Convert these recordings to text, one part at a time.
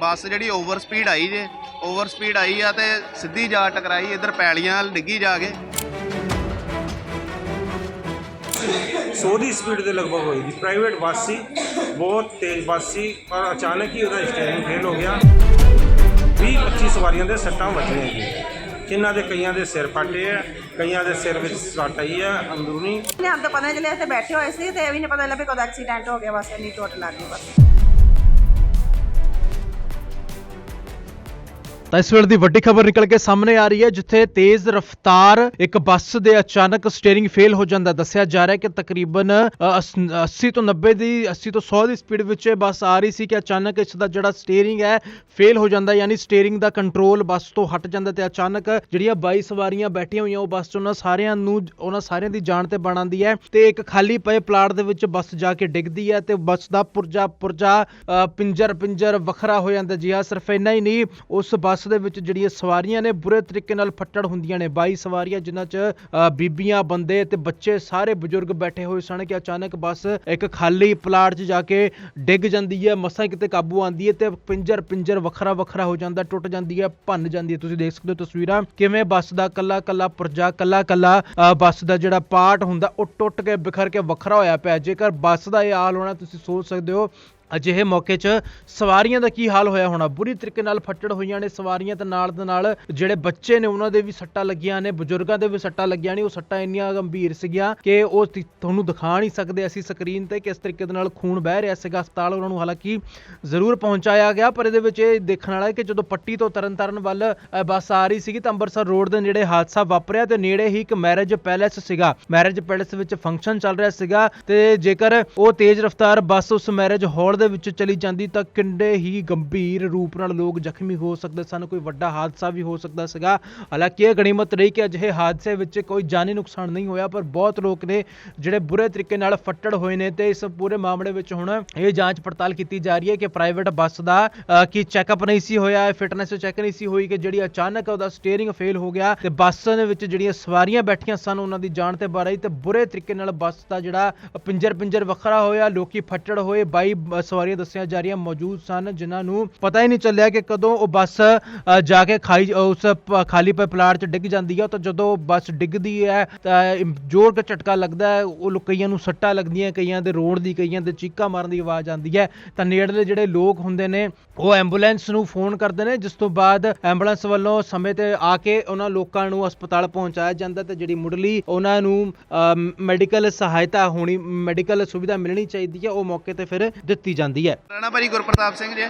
ਬੱਸ ਜਿਹੜੀ over speed ਆਈ ਜੇ over speed ਆਈ ਆ ਤੇ ਸਿੱਧੀ ਜਾ ਟਕਰਾਈ ਇਧਰ ਪੈਲੀਆਂ ਵੱਲ ਡਿੱਗੀ ਜਾ ਕੇ। 100 ਦੀ ਸਪੀਡ ਦੇ ਲਗਭਗ ਹੋਏਗੀ ਪ੍ਰਾਈਵੇਟ ਬੱਸ ਸੀ ਬਹੁਤ ਤੇਜ਼ ਬੱਸ ਸੀ ਪਰ ਅਚਾਨਕ ਹੀ ਉਹਦਾ ਸਟੀਅਰਿੰਗ ਫੇਲ ਹੋ ਗਿਆ। 20 25 ਸਵਾਰੀਆਂ ਦੇ ਸੱਟਾਂ ਵੱਜੀਆਂ ਜੀ। ਜਿਨ੍ਹਾਂ ਦੇ ਕਈਆਂ ਦੇ ਸਿਰ ਫਾਟੇ ਆ ਕਈਆਂ ਦੇ ਸਿਰ ਵਿੱਚ ਸੱਟ ਆਈ ਆ ਅੰਦਰੂਨੀ। ਨੇ ਹਮ ਤਾਂ ਪਤਾ ਨਹੀਂ ਚੱਲਿਆ ਇੱਥੇ ਬੈਠੇ ਹੋਏ ਸੀ ਤੇ ਇਹ ਵੀ ਨਹੀਂ ਪਤਾ ਲੱਗਾ ਵੀ ਕਦੋਂ ਐਕਸੀਡੈਂਟ ਹੋ ਗਿਆ ਬਸ ਇੰਨੀ ਚੋਟ ਲੱਗ ਗਈ ਬਸ। ਤਾਂ ਇਸ ਵੇਲੇ ਦੀ ਵੱਡੀ ਖਬਰ ਨਿਕਲ ਕੇ ਸਾਹਮਣੇ ਆ ਰਹੀ ਹੈ, ਜਿੱਥੇ ਤੇਜ਼ ਰਫ਼ਤਾਰ ਇੱਕ ਬੱਸ ਦੇ ਅਚਾਨਕ ਸਟੀਅਰਿੰਗ ਫੇਲ ਹੋ ਜਾਂਦਾ ਦੱਸਿਆ ਜਾ ਰਿਹਾ ਹੈ ਕਿ ਤਕਰੀਬਨ ਅਸ- 80 ਤੋਂ 90 ਦੀ 80 ਤੋਂ 100 ਦੀ ਸਪੀਡ ਵਿੱਚ ਇਹ ਬੱਸ ਆ ਰਹੀ ਸੀ ਕਿ ਅਚਾਨਕ ਇਸ ਦਾ ਜਿਹੜਾ ਸਟੀਅਰਿੰਗ ਹੈ ਫੇਲ ਹੋ ਜਾਂਦਾ, ਯਾਨੀ ਸਟੀਅਰਿੰਗ ਦਾ ਕੰਟਰੋਲ ਬੱਸ ਤੋਂ ਹਟ ਜਾਂਦਾ ਤੇ ਅਚਾਨਕ ਜਿਹੜੀਆਂ 22 ਸਵਾਰੀਆਂ ਬੈਠੀਆਂ ਹੋਈਆਂ, ਉਹ ਬੱਸ 'ਚ ਉਹਨਾਂ ਸਾਰਿਆਂ ਨੂੰ, ਉਹਨਾਂ ਸਾਰਿਆਂ ਦੀ ਜਾਨ ਤੇ ਬਣ ਆਉਂਦੀ ਹੈ ਤੇ ਇੱਕ ਖਾਲੀ ਪਏ ਪਲਾਟ ਦੇ ਵਿੱਚ ਬੱਸ ਜਾ ਕੇ ਡਿੱਗਦੀ ਹੈ ਤੇ ਬੱਸ ਦਾ ਪੁਰਜਾ ਪੁਰਜਾ ਪਿੰਜਰ ਪਿੰਜਰ ਵੱਖਰਾ ਹੋ ਜਾਂਦਾ। ਜੀ ਹਾਂ, ਸਿਰਫ ਇੰਨਾ ਹੀ ਨਹੀਂ, ਉਸ ਬੱਸ ਦੇ ਵਿੱਚ ਜਿਹੜੀਆਂ ਸਵਾਰੀਆਂ ਨੇ, ਬੁਰੇ ਤਰੀਕੇ ਨਾਲ ਫੱਟੜ ਹੁੰਦੀਆਂ ਨੇ। 22 ਸਵਾਰੀਆਂ ਜਿਨ੍ਹਾਂ 'ਚ ਬੀਬੀਆਂ, ਬੰਦੇ ਤੇ ਬੱਚੇ ਸਾਰੇ ਬਜ਼ੁਰਗ ਬੈਠੇ ਹੋਏ ਸਨ ਕਿ ਅਚਾਨਕ ਬੱਸ ਇੱਕ ਖਾਲੀ ਪਲਾਟ 'ਚ ਜਾ ਕੇ ਡਿੱਗ ਜਾਂਦੀ ਹੈ, ਮਸਾਂ ਕਿਤੇ ਕਾਬੂ ਆਉਂਦੀ ਹੈ ਤੇ ਪਿੰਜਰ ਪਿੰਜਰ ਵੱਖਰਾ ਵੱਖਰਾ ਹੋ ਜਾਂਦਾ, ਟੁੱਟ ਜਾਂਦੀ ਹੈ, ਭੰਨ ਜਾਂਦੀ ਹੈ। ਤੁਸੀਂ ਦੇਖ ਸਕਦੇ ਹੋ ਤਸਵੀਰਾਂ ਕਿਵੇਂ ਬੱਸ ਦਾ ਕੱਲਾ ਕੱਲਾ ਪੁਰਜਾ, ਕੱਲਾ ਕੱਲਾ ਬੱਸ ਦਾ ਜਿਹੜਾ ਪਾਰਟ ਹੁੰਦਾ, ਉਹ ਟੁੱਟ ਕੇ ਬਿਖਰ ਕੇ ਵੱਖਰਾ ਹੋਇਆ ਪਿਆ। ਜੇਕਰ ਬੱਸ ਦਾ ਇਹ ਹਾਲ ਹੋਣਾ, ਤੁਸੀਂ ਸੋਚ ਸਕਦੇ ਹੋ ਅਜਿਹੇ ਮੌਕੇ 'ਚ ਸਵਾਰੀਆਂ ਦਾ ਕੀ ਹਾਲ ਹੋਇਆ ਹੋਣਾ? ਬੁਰੀ ਤਰੀਕੇ ਨਾਲ ਫੱਟੜ ਹੋਈਆਂ ਨੇ ਸਵਾਰੀਆਂ ਤੇ ਨਾਲ ਦੇ ਨਾਲ ਜਿਹੜੇ ਬੱਚੇ ਨੇ ਉਹਨਾਂ ਦੇ ਵੀ ਸੱਟਾਂ ਲੱਗੀਆਂ ਨੇ, ਬਜ਼ੁਰਗਾਂ ਦੇ ਵੀ ਸੱਟਾਂ ਲੱਗੀਆਂ ਨੇ, ਉਹ ਸੱਟਾਂ ਇੰਨੀਆਂ ਗੰਭੀਰ ਸੀਗੀਆਂ ਕਿ ਉਹ ਤੁਹਾਨੂੰ ਦਿਖਾ ਨਹੀਂ ਸਕਦੇ ਅਸੀਂ ਸਕਰੀਨ ਤੇ ਕਿਸ ਤਰੀਕੇ ਦੇ ਨਾਲ ਖੂਨ ਬਹਿ ਰਿਹਾ ਸੀਗਾ, ਹਸਪਤਾਲ ਉਹਨਾਂ ਨੂੰ ਹਾਲਾਂਕਿ ਜ਼ਰੂਰ ਪਹੁੰਚਾਇਆ ਗਿਆ, ਪਰ ਇਹਦੇ ਵਿੱਚ ਇਹ ਦੇਖਣ ਵਾਲਾ ਹੈ ਕਿ ਜਦੋਂ ਪੱਟੀ ਤੋਂ ਤਰਨਤਾਰਨ ਵੱਲ ਬੱਸ ਆ ਰਹੀ ਸੀਗੀ ਤਾਂ ਅੰਮ੍ਰਿਤਸਰ ਰੋਡ ਦੇ ਨੇੜੇ ਹਾਦਸਾ ਵਾਪਰਿਆ ਤੇ ਨੇੜੇ ਹੀ ਇੱਕ ਮੈਰਿਜ ਪੈਲੇਸ ਸੀਗਾ। ਮੈਰਿਜ ਪੈਲੇਸ ਵਿੱਚ ਫੰਕਸ਼ਨ ਚੱਲ ਰਿਹਾ ਸੀਗਾ ਤੇ ਜੇਕਰ ਉਹ ਤੇਜ਼ ਰਫ਼ਤਾਰ ਬੱਸ ਉਸ ਮੈਰਿਜ ਹਾਲ ਦੇ ਵਿੱਚ ਚਲੀ ਜਾਂਦੀ ਤਾਂ ਕਿੰਨੇ ਹੀ ਗੰਭੀਰ ਰੂਪ ਨਾਲ ਲੋਕ ਜ਼ਖਮੀ ਹੋ ਸਕਦੇ ਸਨ, ਕੋਈ ਵੱਡਾ ਹਾਦਸਾ ਵੀ ਹੋ ਸਕਦਾ ਸੀਗਾ। ਹਾਲਾਂਕਿ ਇਹ ਗਣੀਮਤ ਰਹੀ ਕਿ ਅਜਿਹੇ ਹਾਦਸੇ ਵਿੱਚ ਕੋਈ ਜਾਨੀ ਨੁਕਸਾਨ ਨਹੀਂ ਹੋਇਆ, ਪਰ ਬਹੁਤ ਲੋਕ ਨੇ ਜਿਹੜੇ ਬੁਰੇ ਤਰੀਕੇ ਨਾਲ ਫੱਟੜ ਹੋਏ ਨੇ ਤੇ ਇਸ ਪੂਰੇ ਮਾਮਲੇ ਵਿੱਚ ਹੁਣ ਇਹ ਜਾਂਚ ਪੜਤਾਲ ਕੀਤੀ ਜਾ ਰਹੀ ਹੈ ਕਿ ਪ੍ਰਾਈਵੇਟ ਬੱਸ ਦਾ ਕੀ ਚੈੱਕਅਪ ਨਹੀਂ ਸੀ ਹੋਇਆ, ਫਿਟਨੈਸ ਚੈੱਕ ਨਹੀਂ ਸੀ ਹੋਈ ਕਿ ਜਿਹੜੀ ਅਚਾਨਕ ਉਹਦਾ ਸਟੀਅਰਿੰਗ ਫੇਲ ਹੋ ਗਿਆ ਤੇ ਬੱਸ ਦੇ ਵਿੱਚ ਜਿਹੜੀਆਂ ਸਵਾਰੀਆਂ ਬੈਠੀਆਂ ਸਨ ਉਹਨਾਂ ਦੀ ਜਾਨ ਤੇ ਬਾਰੇ ਤੇ ਬੁਰੇ ਤਰੀਕੇ ਨਾਲ ਬੱਸ ਦਾ ਜਿਹੜਾ ਪਿੰਜਰ ਪਿੰਜਰ ਵੱਖਰਾ ਹੋਇਆ, ਲੋਕੀ ਫੱਟੜ ਹੋਏ 22 ਬ- ਸਵਾਰੀਆਂ ਦੱਸੀਆਂ ਜਾ ਰਹੀਆਂ ਮੌਜੂਦ ਸਨ, ਜਿਨ੍ਹਾਂ ਨੂੰ ਪਤਾ ਹੀ ਨਹੀਂ ਚੱਲਿਆ ਕਿ ਕਦੋਂ ਉਹ ਬੱਸ ਜਾ ਕੇ ਖਾਈ, ਉਸ ਖਾਲੀ ਪਏ ਪਲਾਟ 'ਚ ਡਿੱਗ ਜਾਂਦੀ ਹੈ ਤਾਂ ਜਦੋਂ ਬੱਸ ਡਿੱਗਦੀ ਹੈ, ਤਾਂ ਜ਼ੋਰ ਦਾ ਝਟਕਾ ਲੱਗਦਾ ਹੈ, ਉਹ ਕਈਆਂ ਨੂੰ ਸੱਟਾਂ ਲੱਗਦੀਆਂ, ਕਈਆਂ ਦੇ ਰੋਣ ਦੀ, ਕਈਆਂ ਦੇ ਚੀਕਾਂ ਮਾਰਨ ਦੀ ਆਵਾਜ਼ ਆਉਂਦੀ ਹੈ। ਤਾਂ ਨੇੜਲੇ ਜਿਹੜੇ ਲੋਕ ਹੁੰਦੇ ਨੇ, ਉਹ ਐਂਬੂਲੈਂਸ ਨੂੰ ਫੋਨ ਕਰਦੇ ਨੇ, ਜਿਸ ਤੋਂ ਬਾਅਦ ਐਂਬੂਲੈਂਸ ਵੱਲੋਂ ਸਮੇਂ ਤੇ ਆ ਕੇ ਉਹਨਾਂ ਲੋਕਾਂ ਨੂੰ ਹਸਪਤਾਲ ਪਹੁੰਚਾਇਆ ਜਾਂਦਾ ਤੇ ਜਿਹੜੀ ਮੁੱਢਲੀ ਉਹਨਾਂ ਨੂੰ ਮੈਡੀਕਲ ਸਹਾਇਤਾ ਹੋਣੀ, ਮੈਡੀਕਲ ਸੁਵਿਧਾ ਮਿਲਣੀ ਚਾਹੀਦੀ ਹੈ, ਉਹ ਮੌਕੇ ਤੇ ਫਿਰ ਦਿੱਤੀ ਜਾਂਦੀ ਹੈ। ਰਾਣਾ ਭਾਜੀ ਗੁਰਪ੍ਰਤਾਪ ਸਿੰਘ ਜੀ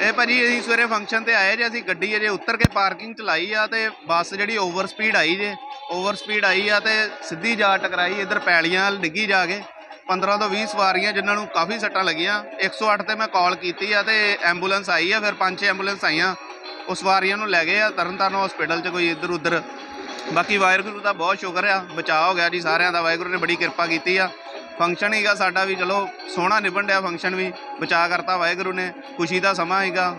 ਇਹ ਭਾਜੀ ਅਸੀਂ ਸਵੇਰੇ ਫੰਕਸ਼ਨ ਤੇ ਆਏ ਜੇ, ਅਸੀਂ ਗੱਡੀ ਅਜੇ ਉੱਤਰ ਕੇ ਪਾਰਕਿੰਗ ਚ ਲਾਈ ਆ ਤੇ ਬੱਸ ਜਿਹੜੀ ਓਵਰ ਸਪੀਡ ਆਈ ਜੇ ਓਵਰ ਸਪੀਡ ਆਈ ਆ ਤੇ ਸਿੱਧੀ ਜਾ ਟਕਰਾਈ, ਇਧਰ ਪੈਲੀਆਂ ਵੱਲ ਡਿੱਗੀ ਜਾ ਕੇ। 15 ਤੋਂ 20 ਸਵਾਰੀਆਂ ਜਿਨ੍ਹਾਂ ਨੂੰ ਕਾਫੀ ਸੱਟਾਂ ਲੱਗੀਆਂ। 108 ਤੇ ਮੈਂ ਕਾਲ ਕੀਤੀ ਆ ਤੇ ਐਂਬੂਲੈਂਸ ਆਈ ਆ, ਫਿਰ ਪੰਜ ਛੇ ਐਂਬੂਲੈਂਸ ਆਈਆਂ। ਉਹ ਸਵਾਰੀਆਂ ਨੂੰ ਲੈ ਗਏ ਆ, ਤਰਨਤਾਰਨ ਹਸਪੀਟਲ ਚ ਕੋਈ ਇੱਧਰ ਉੱਧਰ। ਬਾਕੀ ਵਾਹਿਗੁਰੂ ਦਾ ਬਹੁਤ ਸ਼ੁਕਰ ਆ, ਬਚਾਅ ਹੋ ਗਿਆ ਜੀ ਸਾਰਿਆਂ ਦਾ, ਵਾਹਿਗੁਰੂ ਨੇ ਬੜੀ ਕਿਰਪਾ ਕੀਤੀ ਆ। ਫੰਕਸ਼ਨ ਹੀਗਾ ਸਾਡਾ ਵੀ, ਚਲੋ ਸੋਹਣਾ ਨਿਭਣ ਡਿਆ ਫੰਕਸ਼ਨ ਵੀ, ਬਚਾ ਕਰਤਾ ਵਾਹਿਗੁਰੂ ਨੇ, ਖੁਸ਼ੀ ਦਾ ਸਮਾਂ ਹੀਗਾ।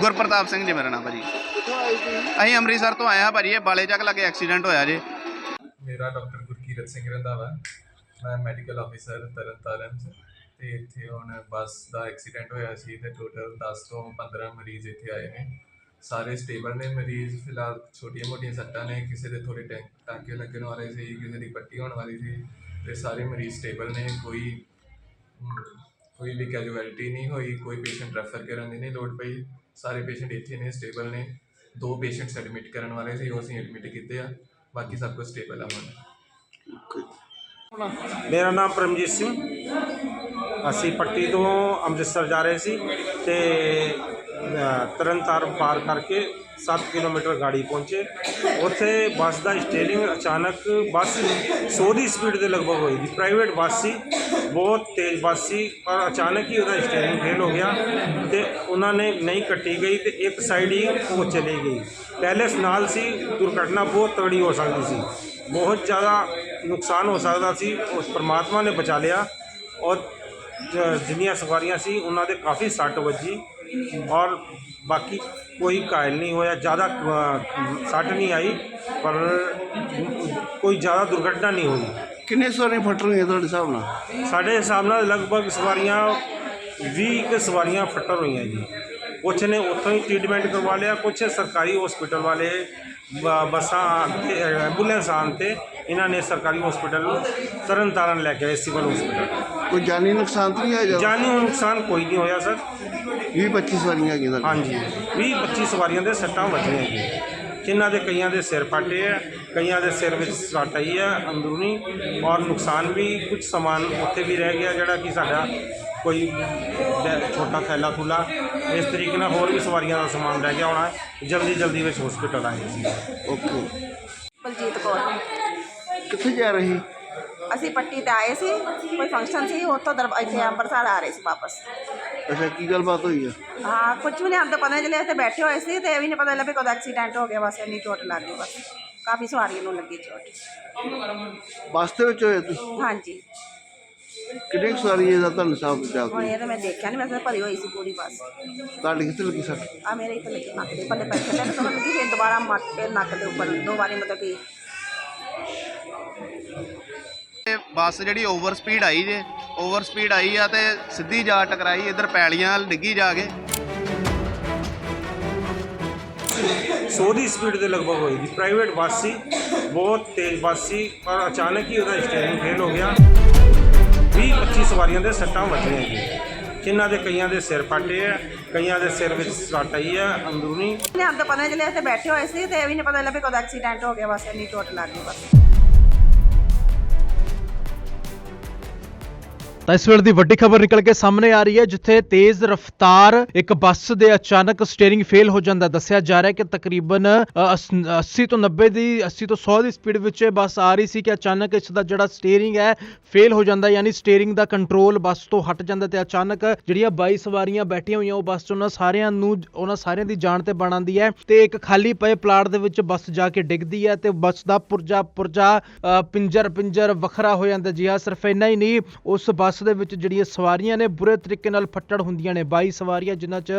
ਗੁਰਪ੍ਰਤਾਪ ਸਿੰਘ ਜੀ ਮੇਰਾ ਨਾਮ ਭਾਜੀ। ਅਸੀਂ ਅੰਮ੍ਰਿਤਸਰ ਤੋਂ ਆਏ ਹਾਂ ਭਾਜੀ, ਇਹ ਬਾਲੇ ਚੱਕ ਲੱਗੇ ਐਕਸੀਡੈਂਟ ਹੋਇਆ ਜੀ। ਮੇਰਾ ਡਾਕਟਰ ਗੁਰਕੀਰਤ ਸਿੰਘ ਰੰਧਾਵਾ ਮੈਂ ਮੈਡੀਕਲ ਆਫੀਸਰ ਤਰਨਤਾਰਨ 'ਚ, ਤੇ ਇੱਥੇ ਹੁਣ ਬੱਸ ਦਾ ਐਕਸੀਡੈਂਟ ਹੋਇਆ ਸੀ ਤੇ ਟੋਟਲ 10 ਤੋਂ 15 ਮਰੀਜ਼ ਇੱਥੇ ਆਏ ਨੇ। ਸਾਰੇ ਸਟੇਬਲ ਨੇ ਮਰੀਜ਼ ਫਿਲਹਾਲ ਛੋਟੀਆਂ ਮੋਟੀਆਂ ਸੱਟਾਂ ਨੇ, ਕਿਸੇ ਦੇ ਥੋੜੇ ਟੈਂ, ਟਾਂਕੇ ਲੱਗਣ ਵਾਲੇ ਸੀ, ਕਿਸੇ ਦੀ ਪੱਟੀ ਹੋਣ ਵਾਲੀ ਸੀ, ਤੇ ਸਾਰੇ ਮਰੀਜ਼ ਸਟੇਬਲ ਨੇ, ਕੋਈ ਕੋਈ ਵੀ ਕੈਜੂਅਲਟੀ ਨਹੀਂ ਹੋਈ, ਕੋਈ ਪੇਸ਼ੈਂਟ ਰੈਫਰ ਕਰਨ ਦੀ ਨਹੀਂ ਲੋੜ ਪਈ, ਸਾਰੇ ਪੇਸ਼ੈਂਟ ਇੱਥੇ ਨੇ ਸਟੇਬਲ ਨੇ, ਦੋ ਪੇਸ਼ੈਂਟਸ ਐਡਮਿਟ ਕਰਨ ਵਾਲੇ ਸੀ, ਉਹ ਅਸੀਂ ਐਡਮਿਟ ਕੀਤੇ ਆ, ਬਾਕੀ ਸਭ ਕੁਝ ਸਟੇਬਲ ਆ ਹੁਣ। ਮੇਰਾ ਨਾਮ ਪਰਮਜੀਤ ਸਿੰਘ, ਅਸੀਂ ਪੱਟੀ ਤੋਂ ਅੰਮ੍ਰਿਤਸਰ ਜਾ ਰਹੇ ਸੀ, ਤੇ ਤਰਨਤਾਰਨ ਪਾਰ ਕਰਕੇ 7 ਕਿਲੋਮੀਟਰ ਗਾੜੀ ਪਹੁੰਚੇ। ਉੱਥੇ ਬੱਸ ਦਾ ਸਟੀਅਰਿੰਗ ਅਚਾਨਕ ਬੱਸ 100 ਦੀ ਸਪੀਡ ਦੇ ਲਗਭਗ ਹੋਏਗੀ ਪ੍ਰਾਈਵੇਟ ਬੱਸ ਸੀ, ਬਹੁਤ ਤੇਜ਼ ਬੱਸ ਸੀ, ਪਰ ਅਚਾਨਕ ਹੀ ਉਹਦਾ ਸਟੀਅਰਿੰਗ ਫੇਲ ਹੋ ਗਿਆ ਤੇ ਉਹਨਾਂ ਨੇ ਨਹੀਂ ਕੱਟੀ ਗਈ ਤੇ ਇੱਕ ਸਾਈਡ ਹੀ ਉਹ ਚਲੀ ਗਈ। ਪੈਲੇਸ ਨਾਲ ਸੀ, ਦੁਰਘਟਨਾ ਬਹੁਤ ਤਗੜੀ ਹੋ ਸਕਦੀ ਸੀ। ਬਹੁਤ ਜ਼ਿਆਦਾ ਨੁਕਸਾਨ ਹੋ ਸਕਦਾ ਸੀ, ਉਸ ਪਰਮਾਤਮਾ ਨੇ ਬਚਾ ਲਿਆ ਔਰ ਜ- ਜਿੰਨੀਆਂ ਸਵਾਰੀਆਂ ਸੀ, ਉਹਨਾਂ ਦੇ ਕਾਫੀ ਸੱਟ ਵੱਜੀ। ਔਰ ਬਾਕੀ ਕੋਈ ਘਾਇਲ ਨਹੀਂ ਹੋਇਆ ਜ਼ਿਆਦਾ ਸੱਟ ਨਹੀਂ ਆਈ ਪਰ ਕੋਈ ਜ਼ਿਆਦਾ ਦੁਰਘਟਨਾ ਨਹੀਂ ਹੋਈ। ਕਿੰਨੇ ਸਵਾਰੀਆਂ ਫਟ ਰਹੀਆਂ ਤੁਹਾਡੇ ਹਿਸਾਬ ਨਾਲ? ਸਾਡੇ ਹਿਸਾਬ ਨਾਲ ਲਗਭਗ ਸਵਾਰੀਆਂ 20 ਕੁ ਸਵਾਰੀਆਂ ਫੱਟਰ ਹੋਈਆਂ ਜੀ। ਕੁਛ ਨੇ ਉੱਥੋਂ ਹੀ ਟ੍ਰੀਟਮੈਂਟ ਕਰਵਾ ਲਿਆ ਕੁਛ ਸਰਕਾਰੀ ਹਸਪੀਟਲ ਵਾਲੇ ਬੱਸਾਂ ਐਂਬੂਲੈਂਸ ਆਉਣ ਤੇ ਇਹਨਾਂ ਨੇ ਸਰਕਾਰੀ ਹਸਪੀਟਲ ਤਰਨ ਤਾਰਨ ਲੈ ਕੇ ਸਿਵਲ ਹਸਪੀਟਲ ਕੋਈ ਜਾਨੀ ਨੁਕਸਾਨ ਤਾਂ ਨਹੀਂ ਆਇਆ ਜਾਨੀ ਨੁਕਸਾਨ ਕੋਈ ਨਹੀਂ ਹੋਇਆ ਸਰ। 20 25 ਸਵਾਰੀਆਂ ਹੈਗੀਆਂ ਤੁਹਾਡੇ ਹਾਂਜੀ। 20 25 ਸਵਾਰੀਆਂ ਦੇ ਸੱਟਾਂ ਵੱਜੀਆਂ ਜੀ। ਜਿਨ੍ਹਾਂ ਦੇ ਕਈਆਂ ਦੇ ਸਿਰ ਫਾਟੇ ਆ ਕਈਆਂ ਦੇ ਸਿਰ ਵਿੱਚ ਸੱਟ ਆਈ ਹੈ ਅੰਦਰੂਨੀ ਔਰ ਨੁਕਸਾਨ ਵੀ ਕੁਝ ਸਮਾਨ ਉੱਥੇ ਵੀ ਰਹਿ ਗਿਆ ਜਿਹੜਾ ਕਿ ਸਾਡਾ ਕੋਈ ਜੈ- ਛੋਟਾ ਥੈਲਾ ਥੂਲਾ ਇਸ ਤਰੀਕੇ ਨਾਲ ਹੋਰ ਵੀ ਸਵਾਰੀਆਂ ਦਾ ਸਮਾਨ ਰਹਿ ਗਿਆ ਹੋਣਾ। ਜਲਦੀ ਜਲਦੀ ਵਿੱਚ ਹਸਪੀਟਲ ਆਏ। ਸੀ ਓਕੇ। ਬਲਜੀਤ ਕੌਰ। ਕਿੱਥੇ ਜਾ ਰਹੀ? ਅਸੀਂ ਪੱਟੀ ਤੇ ਆਏ ਸੀ ਕੋਈ ਫੰਕਸ਼ਨ ਸੀ ਉੱਥੋਂ ਦਰ ਇੱਥੇ ਅੰਮ੍ਰਿਤਸਰ ਆ ਰਹੇ ਸੀ ਵਾਪਸ। ਅੱਛਾ ਕੀ ਗੱਲਬਾਤ ਹੋਈ ਆ? ਹਾਂ ਕੁਝ ਵੀ ਨਹੀਂ ਹਮ ਤਾਂ ਪਤਾ ਨਹੀਂ ਚੱਲਿਆ ਇੱਥੇ ਬੈਠੇ ਹੋਏ ਸੀ ਤੇ ਇਹ ਵੀ ਨਹੀਂ ਪਤਾ ਲੱਗਾ ਵੀ ਕਦੋਂ ਐਕਸੀਡੈਂਟ ਹੋ ਗਿਆ ਬਸ ਇੰਨੀ ਚੋਟ ਲੱਗ ਗਈ ਬਸ। ਕਾਫੀ ਸਵਾਰੀਆਂ ਨੂੰ ਲੱਗੀ ਚੋਟ। ਬੱਸ ਦੇ ਵਿੱਚ ਹੋਏ ਤੁਸੀਂ? ਹਾਂਜੀ। ਕਿੰਨੇ ਕੁ ਸਵਾਰੀਆਂ ਦਾ ਤੁਹਾਨੂੰ ਹਿਸਾਬ ਬਚਾ ਹੁਣ ਇਹ ਤਾਂ ਮੈਂ ਦੇਖਿਆ ਨਹੀਂ ਵੈਸੇ ਭਰੀ ਹੋਈ ਸੀ ਪੂਰੀ ਬੱਸ। ਤੁਹਾਡੇ ਕਿੱਥੇ ਲੱਗੀ ਸੱਟ? ਆ ਮੇਰੇ ਇੱਥੇ ਲੱਗੀ ਨੱਕ ਦੇ ਪੱਲੇ ਪੈਸੇ ਤੇ ਸਮਝ ਲੱਗੀ ਫਿਰ ਦੁਬਾਰਾ ਮੱਟ ਕੇ ਨੱਕ ਦੇ ਉੱਪਰ ਦੋ ਵਾਰੀ ਮਤਲਬ ਕਿ ਬੱਸ ਜਿਹੜੀ ਓਵਰ ਸਪੀਡ ਆਈ ਜੇ ਓਵਰ ਸਪੀਡ ਆਈ ਆ ਤੇ ਸਿੱਧੀ ਜਾ ਟਕਰਾਈ ਇਧਰ ਪੈਲੀਆਂ ਵੱਲ ਡਿੱਗੀ ਜਾ ਕੇ। 100 ਦੀ ਸਪੀਡ ਦੇ ਲਗਭਗ ਹੋਈ ਜੀ ਪ੍ਰਾਈਵੇਟ ਬੱਸ ਸੀ ਬਹੁਤ ਤੇਜ਼ ਬੱਸ ਸੀ ਪਰ ਅਚਾਨਕ ਹੀ ਉਹਦਾ ਸਟੀਅਰਿੰਗ ਫੇਲ ਹੋ ਗਿਆ। 20 25 ਸਵਾਰੀਆਂ ਦੇ ਸੱਟਾਂ ਵੱਜੀਆਂ ਜੀ। ਜਿਨ੍ਹਾਂ ਦੇ ਕਈਆਂ ਦੇ ਸਿਰ ਫਾਟੇ ਆ ਕਈਆਂ ਦੇ ਸਿਰ ਵਿੱਚ ਸੱਟ ਆਈ ਹੈ ਅੰਦਰੂਨੀ। ਨਹੀਂ ਹਮ ਤਾਂ ਪਤਾ ਨਹੀਂ ਚੱਲਿਆ ਇੱਥੇ ਬੈਠੇ ਹੋਏ ਸੀ ਤੇ ਇਹ ਵੀ ਨਹੀਂ ਪਤਾ ਲੱਗਾ ਵੀ ਕਦੋਂ ਐਕਸੀਡੈਂਟ ਹੋ ਗਿਆ ਬਸ ਇੰਨੀ ਚੋਟ ਲੱਗ ਗਈ ਬਸ। ਤਾਂ ਇਸ ਵੇਲੇ ਦੀ ਵੱਡੀ ਖਬਰ ਨਿਕਲ ਕੇ ਸਾਹਮਣੇ ਆ ਰਹੀ ਹੈ, ਜਿੱਥੇ ਤੇਜ਼ ਰਫ਼ਤਾਰ ਇੱਕ ਬੱਸ ਦੇ ਅਚਾਨਕ ਸਟੀਅਰਿੰਗ ਫੇਲ ਹੋ ਜਾਂਦਾ ਦੱਸਿਆ ਜਾ ਰਿਹਾ ਹੈ ਕਿ ਤਕਰੀਬਨ ਅਸ- 80 ਤੋਂ 90 ਦੀ 80 ਤੋਂ 100 ਦੀ ਸਪੀਡ ਵਿੱਚ ਇਹ ਬੱਸ ਆ ਰਹੀ ਸੀ ਕਿ ਅਚਾਨਕ ਇਸ ਦਾ ਜਿਹੜਾ ਸਟੀਅਰਿੰਗ ਹੈ ਫੇਲ ਹੋ ਜਾਂਦਾ, ਯਾਨੀ ਸਟੀਅਰਿੰਗ ਦਾ ਕੰਟਰੋਲ ਬੱਸ ਤੋਂ ਹਟ ਜਾਂਦਾ ਤੇ ਅਚਾਨਕ ਜਿਹੜੀਆਂ 22 ਸਵਾਰੀਆਂ ਬੈਠੀਆਂ ਹੋਈਆਂ, ਉਹ ਬੱਸ 'ਚ ਉਹਨਾਂ ਸਾਰਿਆਂ ਨੂੰ, ਉਹਨਾਂ ਸਾਰਿਆਂ ਦੀ ਜਾਨ ਤੇ ਬਣ ਆਉਂਦੀ ਹੈ ਤੇ ਇੱਕ ਖਾਲੀ ਪਏ ਪਲਾਟ ਦੇ ਵਿੱਚ ਬੱਸ ਜਾ ਕੇ ਡਿੱਗਦੀ ਹੈ ਤੇ ਬੱਸ ਦਾ ਪੁਰਜਾ ਪੁਰਜਾ ਪਿੰਜਰ ਪਿੰਜਰ ਵੱਖਰਾ ਹੋ ਜਾਂਦਾ। ਜੀ ਹਾਂ, ਸਿਰਫ ਇੰਨਾ ਹੀ ਨਹੀਂ, ਉਸ ਬੱਸ ਦੇ ਵਿੱਚ ਜਿਹੜੀਆਂ ਸਵਾਰੀਆਂ ਨੇ, ਬੁਰੇ ਤਰੀਕੇ ਨਾਲ ਫੱਟੜ ਹੁੰਦੀਆਂ ਨੇ। 22 ਸਵਾਰੀਆਂ ਜਿਨ੍ਹਾਂ 'ਚ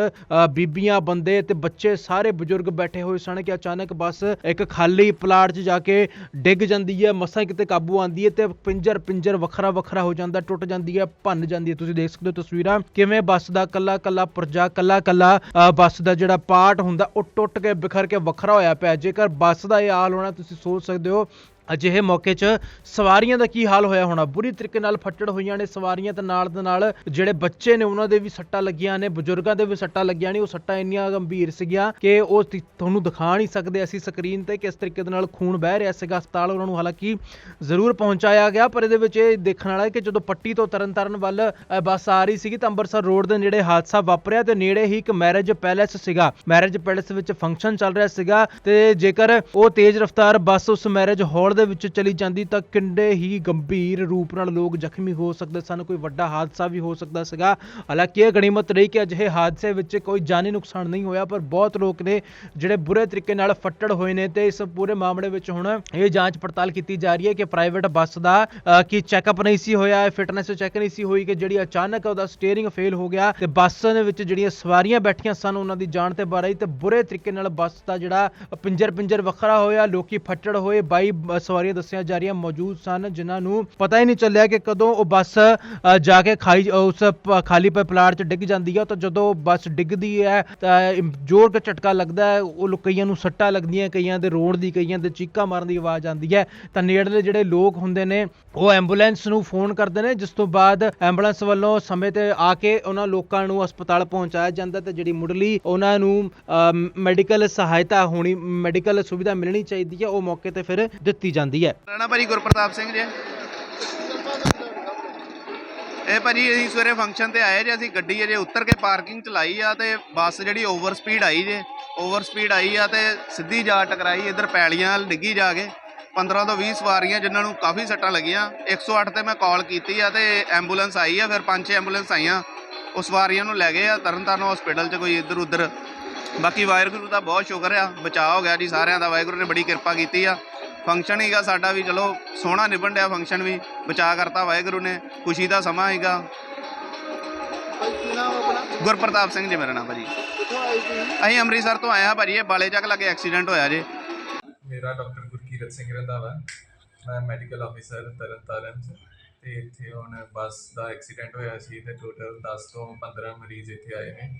ਬੀਬੀਆਂ, ਬੰਦੇ ਤੇ ਬੱਚੇ ਸਾਰੇ ਬਜ਼ੁਰਗ ਬੈਠੇ ਹੋਏ ਸਨ ਕਿ ਅਚਾਨਕ ਬੱਸ ਇੱਕ ਖਾਲੀ ਪਲਾਟ 'ਚ ਜਾ ਕੇ ਡਿੱਗ ਜਾਂਦੀ ਹੈ, ਮਸਾਂ ਕਿਤੇ ਕਾਬੂ ਆਂਦੀ ਹੈ ਤੇ ਪਿੰਜਰ ਪਿੰਜਰ ਵੱਖਰਾ ਵੱਖਰਾ ਹੋ ਜਾਂਦਾ, ਟੁੱਟ ਜਾਂਦੀ ਹੈ, ਭੰਨ ਜਾਂਦੀ ਹੈ। ਤੁਸੀਂ ਦੇਖ ਸਕਦੇ ਹੋ ਤਸਵੀਰਾਂ ਕਿਵੇਂ ਬੱਸ ਦਾ ਕੱਲਾ ਕੱਲਾ ਪੁਰਜਾ, ਕੱਲਾ ਕੱਲਾ ਬੱਸ ਦਾ ਜਿਹੜਾ ਪਾਰਟ ਹੁੰਦਾ, ਉਹ ਟੁੱਟ ਕੇ ਬਿਖਰ ਕੇ ਵੱਖਰਾ ਹੋਇਆ ਪਿਆ। ਜੇਕਰ ਬੱਸ ਦਾ ਇਹ ਹਾਲ ਹੋਣਾ, ਤੁਸੀਂ ਸੋਚ ਸਕਦੇ ਹੋ ਅਜਿਹੇ ਮੌਕੇ 'ਚ ਸਵਾਰੀਆਂ ਦਾ ਕੀ ਹਾਲ ਹੋਇਆ ਹੋਣਾ? ਬੁਰੀ ਤਰੀਕੇ ਨਾਲ ਫੱਟੜ ਹੋਈਆਂ ਨੇ ਸਵਾਰੀਆਂ ਤੇ ਨਾਲ ਦੇ ਨਾਲ ਜਿਹੜੇ ਬੱਚੇ ਨੇ, ਉਹਨਾਂ ਦੇ ਵੀ ਸੱਟਾਂ ਲੱਗੀਆਂ ਨੇ, ਬਜ਼ੁਰਗਾਂ ਦੇ ਵੀ ਸੱਟਾਂ ਲੱਗੀਆਂ ਨੇ। ਉਹ ਸੱਟਾਂ ਇੰਨੀਆਂ ਗੰਭੀਰ ਸੀਗੀਆਂ ਕਿ ਉਹ ਤੁਹਾਨੂੰ ਦਿਖਾ ਨਹੀਂ ਸਕਦੇ ਅਸੀਂ ਸਕਰੀਨ ਤੇ ਕਿਸ ਤਰੀਕੇ ਦੇ ਨਾਲ ਖੂਨ ਬਹਿ ਰਿਹਾ ਸੀਗਾ। ਹਸਪਤਾਲ ਉਹਨਾਂ ਨੂੰ ਹਾਲਾਂਕਿ ਜ਼ਰੂਰ ਪਹੁੰਚਾਇਆ ਗਿਆ, ਪਰ ਇਹਦੇ ਵਿੱਚ ਇਹ ਦੇਖਣ ਵਾਲਾ ਹੈ ਕਿ ਜਦੋਂ ਪੱਟੀ ਤੋਂ ਤਰਨਤਾਰਨ ਵੱਲ ਬੱਸ ਆ ਰਹੀ ਸੀਗੀ ਤਾਂ ਅੰਮ੍ਰਿਤਸਰ ਰੋਡ ਦੇ ਨੇੜੇ ਹਾਦਸਾ ਵਾਪਰਿਆ ਤੇ ਨੇੜੇ ਹੀ ਇੱਕ ਮੈਰਿਜ ਪੈਲੇਸ ਸੀਗਾ। ਮੈਰਿਜ ਪੈਲੇਸ ਵਿੱਚ ਫੰਕਸ਼ਨ ਚੱਲ ਰਿਹਾ ਸੀਗਾ ਤੇ ਜੇਕਰ ਉਹ ਤੇਜ਼ ਰਫ਼ਤਾਰ ਬੱਸ ਉਸ ਮੈਰਿਜ ਹਾਲ ਦੇ ਵਿੱਚ ਚਲੀ ਜਾਂਦੀ ਤਾਂ ਕਿੰਨੇ ਹੀ ਗੰਭੀਰ ਰੂਪ ਨਾਲ ਲੋਕ ਜ਼ਖਮੀ ਹੋ ਸਕਦੇ ਸਨ, ਕੋਈ ਵੱਡਾ ਹਾਦਸਾ ਵੀ ਹੋ ਸਕਦਾ ਸੀਗਾ। ਹਾਲਾਂਕਿ ਇਹ ਗਣੀਮਤ ਰਹੀ ਕਿ ਅਜਿਹੇ ਹਾਦਸੇ ਵਿੱਚ ਕੋਈ ਜਾਨੀ ਨੁਕਸਾਨ ਨਹੀਂ ਹੋਇਆ, ਪਰ ਬਹੁਤ ਲੋਕ ਨੇ ਜਿਹੜੇ ਬੁਰੇ ਤਰੀਕੇ ਨਾਲ ਫੱਟੜ ਹੋਏ ਨੇ ਤੇ ਇਸ ਪੂਰੇ ਮਾਮਲੇ ਵਿੱਚ ਹੁਣ ਇਹ ਜਾਂਚ ਪੜਤਾਲ ਕੀਤੀ ਜਾ ਰਹੀ ਹੈ ਕਿ ਪ੍ਰਾਈਵੇਟ ਬੱਸ ਦਾ ਕੀ ਚੈੱਕਅਪ ਨਹੀਂ ਸੀ ਹੋਇਆ, ਫਿਟਨੈਸ ਚੈੱਕ ਨਹੀਂ ਸੀ ਹੋਈ ਕਿ ਜਿਹੜੀ ਅਚਾਨਕ ਉਹਦਾ ਸਟੀਅਰਿੰਗ ਫੇਲ ਹੋ ਗਿਆ ਤੇ ਬੱਸ ਦੇ ਵਿੱਚ ਜਿਹੜੀਆਂ ਸਵਾਰੀਆਂ ਬੈਠੀਆਂ ਸਨ ਉਹਨਾਂ ਦੀ ਜਾਨ ਤੇ ਬਾਰੇ ਤੇ ਬੁਰੇ ਤਰੀਕੇ ਨਾਲ ਬੱਸ ਦਾ ਜਿਹੜਾ ਪਿੰਜਰ ਪਿੰਜਰ ਵੱਖਰਾ ਹੋਇਆ, ਲੋਕੀ ਫੱਟੜ ਹੋਏ 22 ਬ- ਸਵਾਰੀਆਂ ਦੱਸੀਆਂ ਜਾ ਰਹੀਆਂ ਮੌਜੂਦ ਸਨ, ਜਿਨ੍ਹਾਂ ਨੂੰ ਪਤਾ ਹੀ ਨਹੀਂ ਚੱਲਿਆ ਕਿ ਕਦੋਂ ਉਹ ਬੱਸ ਜਾ ਕੇ ਖਾਈ, ਉਸ ਖਾਲੀ ਪਏ ਪਲਾਟ 'ਚ ਡਿੱਗ ਜਾਂਦੀ ਹੈ ਤਾਂ ਜਦੋਂ ਬੱਸ ਡਿੱਗਦੀ ਹੈ, ਤਾਂ ਜ਼ੋਰ ਦਾ ਝਟਕਾ ਲੱਗਦਾ ਹੈ, ਉਹ ਕਈਆਂ ਨੂੰ ਸੱਟਾਂ ਲੱਗਦੀਆਂ, ਕਈਆਂ ਦੇ ਰੋਣ ਦੀ, ਕਈਆਂ ਦੇ ਚੀਕਾਂ ਮਾਰਨ ਦੀ ਆਵਾਜ਼ ਆਉਂਦੀ ਹੈ। ਤਾਂ ਨੇੜਲੇ ਜਿਹੜੇ ਲੋਕ ਹੁੰਦੇ ਨੇ, ਉਹ ਐਂਬੂਲੈਂਸ ਨੂੰ ਫੋਨ ਕਰਦੇ ਨੇ, ਜਿਸ ਤੋਂ ਬਾਅਦ ਐਂਬੂਲੈਂਸ ਵੱਲੋਂ ਸਮੇਂ ਤੇ ਆ ਕੇ ਉਹਨਾਂ ਲੋਕਾਂ ਨੂੰ ਹਸਪਤਾਲ ਪਹੁੰਚਾਇਆ ਜਾਂਦਾ ਤੇ ਜਿਹੜੀ ਮੁੱਢਲੀ ਉਹਨਾਂ ਨੂੰ ਮੈਡੀਕਲ ਸਹਾਇਤਾ ਹੋਣੀ, ਮੈਡੀਕਲ ਸੁਵਿਧਾ ਮਿਲਣੀ ਚਾਹੀਦੀ ਹੈ, ਉਹ ਮੌਕੇ ਤੇ ਫਿਰ ਦਿੱਤੀ ਜਾਂਦੀ ਹੈ। ਰਾਣਾ ਭਾਜੀ ਗੁਰਪ੍ਰਤਾਪ ਸਿੰਘ ਜੀ ਇਹ ਭਾਜੀ ਅਸੀਂ ਸਵੇਰੇ ਫੰਕਸ਼ਨ ਤੇ ਆਏ ਜੇ, ਅਸੀਂ ਗੱਡੀ ਅਜੇ ਉੱਤਰ ਕੇ ਪਾਰਕਿੰਗ ਚ ਲਾਈ ਆ ਤੇ ਬੱਸ ਜਿਹੜੀ ਓਵਰ ਸਪੀਡ ਆਈ ਜੇ ਓਵਰ ਸਪੀਡ ਆਈ ਆ ਤੇ ਸਿੱਧੀ ਜਾ ਟਕਰਾਈ, ਇਧਰ ਪੈਲੀਆਂ ਵੱਲ ਡਿੱਗੀ ਜਾ ਕੇ। 15 ਤੋਂ 20 ਸਵਾਰੀਆਂ ਜਿਨ੍ਹਾਂ ਨੂੰ ਕਾਫੀ ਸੱਟਾਂ ਲੱਗੀਆਂ। 108 ਤੇ ਮੈਂ ਕਾਲ ਕੀਤੀ ਆ ਤੇ ਐਂਬੂਲੈਂਸ ਆਈ ਆ, ਫਿਰ ਪੰਜ ਛੇ ਐਂਬੂਲੈਂਸ ਆਈਆਂ। ਉਹ ਸਵਾਰੀਆਂ ਨੂੰ ਲੈ ਗਏ ਆ, ਤਰਨਤਾਰਨ ਹਸਪੀਟਲ ਚ ਕੋਈ ਇੱਧਰ ਉੱਧਰ। ਬਾਕੀ ਵਾਹਿਗੁਰੂ ਦਾ ਬਹੁਤ ਸ਼ੁਕਰ ਆ, ਬਚਾਅ ਹੋ ਗਿਆ ਜੀ ਸਾਰਿਆਂ ਦਾ, ਵਾਹਿਗੁਰੂ ਨੇ ਬੜੀ ਕਿਰਪਾ ਕੀਤੀ ਆ। ਫੰਕਸ਼ਨ ਹੀਗਾ, ਸਾਡਾ ਵੀ ਚਲੋ ਸੋਹਣਾ ਨਿਭਣ ਡਿਆ ਫੰਕਸ਼ਨ ਵੀ ਬਚਾਅ ਕਰਤਾ ਵਾਹਿਗੁਰੂ ਨੇ, ਖੁਸ਼ੀ ਦਾ ਸਮਾਂ ਹੀਗਾ। ਗੁਰਪ੍ਰਤਾਪ ਸਿੰਘ ਜੀ ਮੇਰਾ ਨਾਮ ਭਾਜੀ। ਅਸੀਂ ਅੰਮ੍ਰਿਤਸਰ ਤੋਂ ਆਏ ਹਾਂ ਭਾਜੀ, ਇਹ ਬਾਲੇ ਚੱਕ ਲੱਗੇ ਐਕਸੀਡੈਂਟ ਹੋਇਆ ਜੇ। ਮੇਰਾ ਡਾਕਟਰ ਗੁਰਕੀਰਤ ਸਿੰਘ ਰੰਧਾਵਾ ਮੈਂ ਮੈਡੀਕਲ ਆਫੀਸਰ ਤਰਨਤਾਰਨ 'ਚ, ਤੇ ਇੱਥੇ ਹੁਣ ਬੱਸ ਦਾ ਐਕਸੀਡੈਂਟ ਹੋਇਆ ਸੀ ਤੇ ਟੋਟਲ 10 ਤੋਂ 15 ਮਰੀਜ਼ ਇੱਥੇ ਆਏ ਨੇ।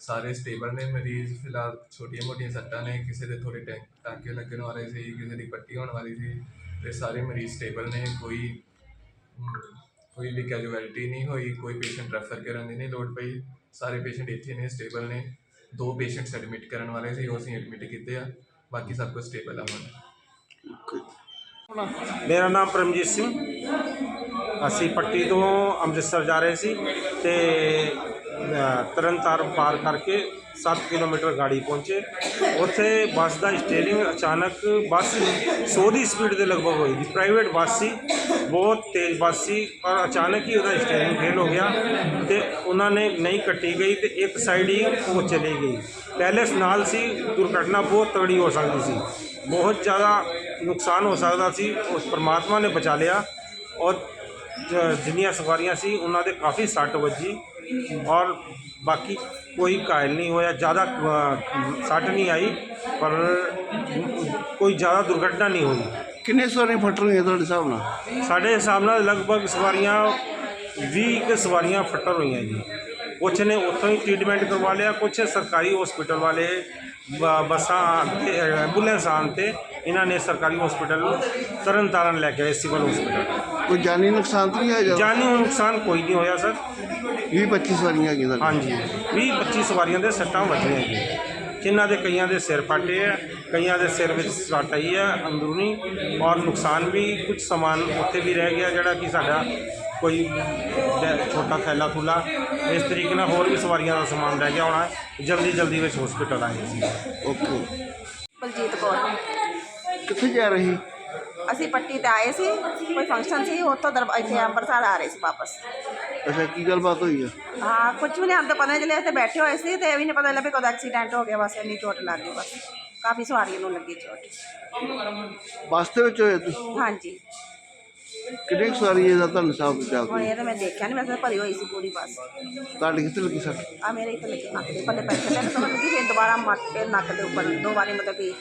ਸਾਰੇ ਸਟੇਬਲ ਨੇ ਮਰੀਜ਼ ਫਿਲਹਾਲ ਛੋਟੀਆਂ ਮੋਟੀਆਂ ਸੱਟਾਂ ਨੇ, ਕਿਸੇ ਦੇ ਥੋੜੇ ਟੈਂ, ਟਾਂਕੇ ਲੱਗਣ ਵਾਲੇ ਸੀ, ਕਿਸੇ ਦੀ ਪੱਟੀ ਹੋਣ ਵਾਲੀ ਸੀ, ਤੇ ਸਾਰੇ ਮਰੀਜ਼ ਸਟੇਬਲ ਨੇ, ਕੋਈ ਕੋਈ ਵੀ ਕੈਜੂਅਲਟੀ ਨਹੀਂ ਹੋਈ, ਕੋਈ ਪੇਸ਼ੈਂਟ ਰੈਫਰ ਕਰਨ ਦੀ ਨਹੀਂ ਲੋੜ ਪਈ, ਸਾਰੇ ਪੇਸ਼ੈਂਟ ਇੱਥੇ ਨੇ ਸਟੇਬਲ ਨੇ, ਦੋ ਪੇਸ਼ੈਂਟਸ ਐਡਮਿਟ ਕਰਨ ਵਾਲੇ ਸੀ, ਉਹ ਅਸੀਂ ਐਡਮਿਟ ਕੀਤੇ ਆ, ਬਾਕੀ ਸਭ ਕੁਝ ਸਟੇਬਲ ਆ ਹੁਣ। ਮੇਰਾ ਨਾਮ ਪਰਮਜੀਤ ਸਿੰਘ, ਅਸੀਂ ਪੱਟੀ ਤੋਂ ਅੰਮ੍ਰਿਤਸਰ ਜਾ ਰਹੇ ਸੀ, ਤੇ ਤਰਨਤਾਰਨ ਪਾਰ ਕਰਕੇ 7 ਕਿਲੋਮੀਟਰ ਗਾੜੀ ਪਹੁੰਚੇ। ਉੱਥੇ ਬੱਸ ਦਾ ਸਟੀਅਰਿੰਗ ਅਚਾਨਕ ਬੱਸ 100 ਦੀ ਸਪੀਡ ਦੇ ਲਗਭਗ ਹੋਈ ਦੀ ਪ੍ਰਾਈਵੇਟ ਬੱਸ ਸੀ, ਬਹੁਤ ਤੇਜ਼ ਬੱਸ ਸੀ, ਪਰ ਅਚਾਨਕ ਹੀ ਉਹਦਾ ਸਟੀਅਰਿੰਗ ਫੇਲ ਹੋ ਗਿਆ ਤੇ ਉਹਨਾਂ ਨੇ ਨਹੀਂ ਕੱਟੀ ਗਈ ਤੇ ਇੱਕ ਸਾਈਡ ਹੀ ਉਹ ਚਲੀ ਗਈ। ਪੈਲੇਸ ਨਾਲ ਸੀ, ਦੁਰਘਟਨਾ ਬਹੁਤ ਤਗੜੀ ਹੋ ਸਕਦੀ ਸੀ। ਬਹੁਤ ਜ਼ਿਆਦਾ ਨੁਕਸਾਨ ਹੋ ਸਕਦਾ ਸੀ, ਉਸ ਪਰਮਾਤਮਾ ਨੇ ਬਚਾ ਲਿਆ ਔਰ ਜਿੰਨੀਆਂ ਸਵਾਰੀਆਂ ਸੀ, ਉਹਨਾਂ ਦੇ ਕਾਫੀ ਸੱਟ ਵੱਜੀ। ਔਰ ਬਾਕੀ ਕੋਈ ਘਾਇਲ ਨਹੀਂ ਹੋਇਆ ਜ਼ਿਆਦਾ ਸੱਟ ਨਹੀਂ ਆਈ ਪਰ ਕੋਈ ਜ਼ਿਆਦਾ ਦੁਰਘਟਨਾ ਨਹੀਂ ਹੋਈ। ਕਿੰਨੇ ਸਵਾਰੀਆਂ ਫਟ ਰਹੀਆਂ ਤੁਹਾਡੇ ਹਿਸਾਬ ਨਾਲ? ਸਾਡੇ ਹਿਸਾਬ ਨਾਲ ਲਗਭਗ ਸਵਾਰੀਆਂ 20 ਕੁ ਸਵਾਰੀਆਂ ਫੱਟਰ ਹੋਈਆਂ ਜੀ। ਕੁਛ ਨੇ ਉੱਥੋਂ ਹੀ ਟ੍ਰੀਟਮੈਂਟ ਕਰਵਾ ਲਿਆ ਕੁਛ ਸਰਕਾਰੀ ਹਸਪੀਟਲ ਵਾਲੇ ਬੱਸਾਂ ਤੇ ਐਂਬੂਲੈਂਸ ਆਉਣ ਤੇ ਇਹਨਾਂ ਨੇ ਸਰਕਾਰੀ ਹਸਪੀਟਲ ਤਰਨ ਤਾਰਨ ਲੈ ਕੇ ਆਏ ਸਿਵਲ ਹਸਪੀਟਲ ਕੋਈ ਜਾਨੀ ਨੁਕਸਾਨ ਤਾਂ ਨਹੀਂ ਆਇਆ ਜ਼ਿਆਦਾ? ਜਾਨੀ ਨੁਕਸਾਨ ਕੋਈ ਨਹੀਂ ਹੋਇਆ ਸਰ। 20 25 ਸਵਾਰੀਆਂ ਹੈਗੀਆਂ ਤੁਹਾਡੇ ਹਾਂਜੀ। 20 25 ਸਵਾਰੀਆਂ ਦੇ ਸੱਟਾਂ ਵੱਜੀਆਂ ਜੀ। ਜਿਨ੍ਹਾਂ ਦੇ ਕਈਆਂ ਦੇ ਸਿਰ ਫਾਟੇ ਆ ਕਈਆਂ ਦੇ ਸਿਰ ਵਿੱਚ ਸੱਟ ਆਈ ਹੈ ਅੰਦਰੂਨੀ ਔਰ ਨੁਕਸਾਨ ਵੀ ਕੁਝ ਸਮਾਨ ਉੱਥੇ ਵੀ ਰਹਿ ਗਿਆ ਜਿਹੜਾ ਕਿ ਸਾਡਾ ਕੋਈ ਡੈ- ਛੋਟਾ ਥੈਲਾ ਥੁਲਾ ਇਸ ਤਰੀਕੇ ਨਾਲ ਹੋਰ ਵੀ ਸਵਾਰੀਆਂ ਦਾ ਸਮਾਨ ਰਹਿ ਗਿਆ ਹੋਣਾ ਜਲਦੀ ਜਲਦੀ ਵਿੱਚ ਹਸਪੀਟਲ ਆਏ। ਸੀ ਓਕੇ। ਬਲਜੀਤ ਕੌਰ। ਕਿੱਥੇ ਜਾ ਰਹੀ? ਅਸੀਂ ਪੱਟੀ ਤੇ ਆਏ ਸੀ ਕੋਈ ਫੰਕਸ਼ਨ ਸੀ ਉੱਥੋਂ ਦਰ ਇੱਥੇ ਅੰਮ੍ਰਿਤਸਰ ਆ ਰਹੇ ਸੀ ਵਾਪਸ। ਅੱਛਾ ਕੀ ਗੱਲਬਾਤ ਹੋਈ ਆ? ਹਾਂ ਕੁਝ ਵੀ ਨਹੀਂ ਹਮ ਤਾਂ ਪਤਾ ਨਹੀਂ ਚੱਲਿਆ ਇੱਥੇ ਬੈਠੇ ਹੋਏ ਸੀ ਤੇ ਇਹ ਵੀ ਨਹੀਂ ਪਤਾ ਲੱਗਾ ਵੀ ਕਦੋਂ ਐਕਸੀਡੈਂਟ ਹੋ ਗਿਆ ਬਸ ਇੰਨੀ ਚੋਟ ਲੱਗ ਗਈ ਬਸ। ਕਾਫੀ ਸਵਾਰੀਆਂ ਨੂੰ ਲੱਗੀ ਚੋਟ। ਬੱਸ ਦੇ ਵਿੱਚ ਹੋਏ ਤੁਸੀਂ? ਹਾਂਜੀ। ਕਿੰਨੇ ਕੁ ਸਵਾਰੀ ਹੈ ਦਾ ਤੁਹਾਨੂੰ ਹਿਸਾਬ ਬਚਾ ਹੁਣ ਇਹ ਤਾਂ ਮੈਂ ਦੇਖਿਆ ਨਹੀਂ ਵੈਸੇ ਭਰੀ ਹੋਈ ਸੀ ਪੂਰੀ ਬੱਸ। ਤੁਹਾਡੇ ਕਿੱਥੇ ਲੱਗੀ ਸੱਟ? ਆ ਮੇਰੇ ਇੱਥੇ ਲੱਗੀ ਨੱਕ ਦੇ ਪੱਲੇ ਪੈਸੇ ਲੈ ਤਾਂ ਲੱਗੀ ਫਿਰ ਦੁਬਾਰਾ ਮੱਟ ਕੇ ਨੱਕ ਦੇ ਉੱਪਰ ਦੋ ਵਾਰੀ ਮਤਲਬ ਕਿ